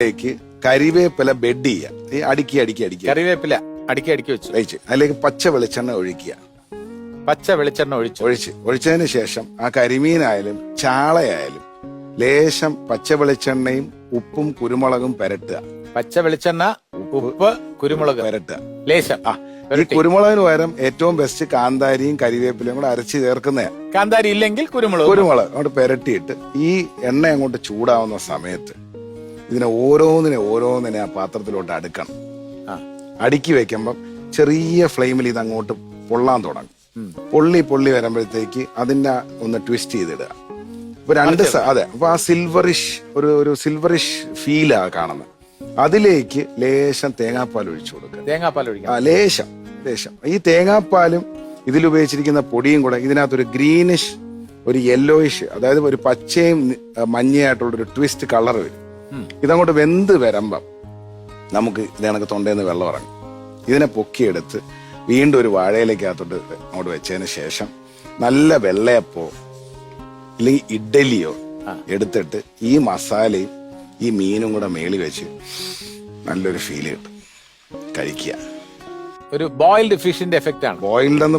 ഇതിലേക്ക് കരിവേപ്പില ബെഡ് ചെയ്യുക ഈ അടുക്കി അടുക്കി അടുക്കി. കറിവേപ്പില അടുക്കി അടുക്കി വെച്ചു. വെച്ച്. അതിലേക്ക് പച്ച വെളിച്ചെണ്ണ ഒഴിക്കുക. പച്ച വെളിച്ചെണ്ണ ഒഴിച്ചു. ഒഴിച്ച്. ഒഴിച്ചതിന് ശേഷം ആ കരിമീനായാലും ചാളയായാലും ലേശം പച്ച വെളിച്ചെണ്ണയും ഉപ്പും കുരുമുളകും പെരട്ടുക. പച്ച വെളിച്ചെണ്ണ ഉപ്പ് കുരുമുളക്. പെരട്ടുക. ലേശം ആ. ഈ കുരുമുളകിന് പകരം ഏറ്റവും ബെസ്റ്റ് കാന്താരിയും കരിവേപ്പിലയും കൂടെ അരച്ച് ചേർക്കുന്ന കാന്താരി ഇല്ലെങ്കിൽ കുരുമുളക്. കുരുമുളക് അങ്ങോട്ട് പെരട്ടിയിട്ട് ഈ എണ്ണ അങ്ങോട്ട് ചൂടാവുന്ന സമയത്ത് ഇതിനെ ഓരോന്നിനെ ഓരോന്നിനെ ആ പാത്രത്തിലോട്ട് അടുക്കണം. അടുക്കി വെക്കുമ്പം ചെറിയ ഫ്ലെയിമിൽ ഇത് അങ്ങോട്ട് പൊള്ളാൻ തുടങ്ങും. പൊള്ളി പൊള്ളി വരുമ്പോഴത്തേക്ക് അതിന്റെ ഒന്ന് ട്വിസ്റ്റ് ചെയ്തിടുക. ഇപ്പൊ രണ്ട് അതെ അപ്പൊ ആ സിൽവറിഷ് ഒരു ഒരു സിൽവറിഷ് ഫീലാ കാണുന്നത് അതിലേക്ക് ലേശം തേങ്ങാപ്പാൽ ഒഴിച്ചു കൊടുക്കുക. തേങ്ങാപ്പാൽ ആ ഒഴിക്കണം ലേശം ലേശം. ഈ തേങ്ങാപ്പാലും ഇതിൽ ഉപയോഗിച്ചിരിക്കുന്ന പൊടിയും കൂടെ ഇതിനകത്തൊരു ഗ്രീനിഷ് ഒരു യെല്ലോയിഷ് അതായത് ഒരു പച്ചയും നി- മഞ്ഞയായിട്ടുള്ള ഒരു ട്വിസ്റ്റ് കളർ വരും. ഇതങ്ങോട്ട് വെന്ത് വരുമ്പം നമുക്ക് ഇതിനകത്ത് തൊണ്ടേന്ന് വെള്ളം ഇറങ്ങും. ഇതിനെ പൊക്കിയെടുത്ത് വീണ്ടും ഒരു വാഴയിലേക്കകത്തോട്ട് അങ്ങോട്ട് വെച്ചതിന് ശേഷം നല്ല വെള്ളയപ്പോ അല്ലെങ്കിൽ ഇഡ്ഡലിയോ എടുത്തിട്ട് ഈ മസാലയും ഈ മീനും കൂടെ മേളി വെച്ച് നല്ലൊരു ഫീൽ കിട്ടും. കഴിക്കുക. ഒരു ബോയിൽഡ് ഫിഷിന്റെ എഫക്റ്റ് ആണ്. ബോയിൽഡ് എന്ന്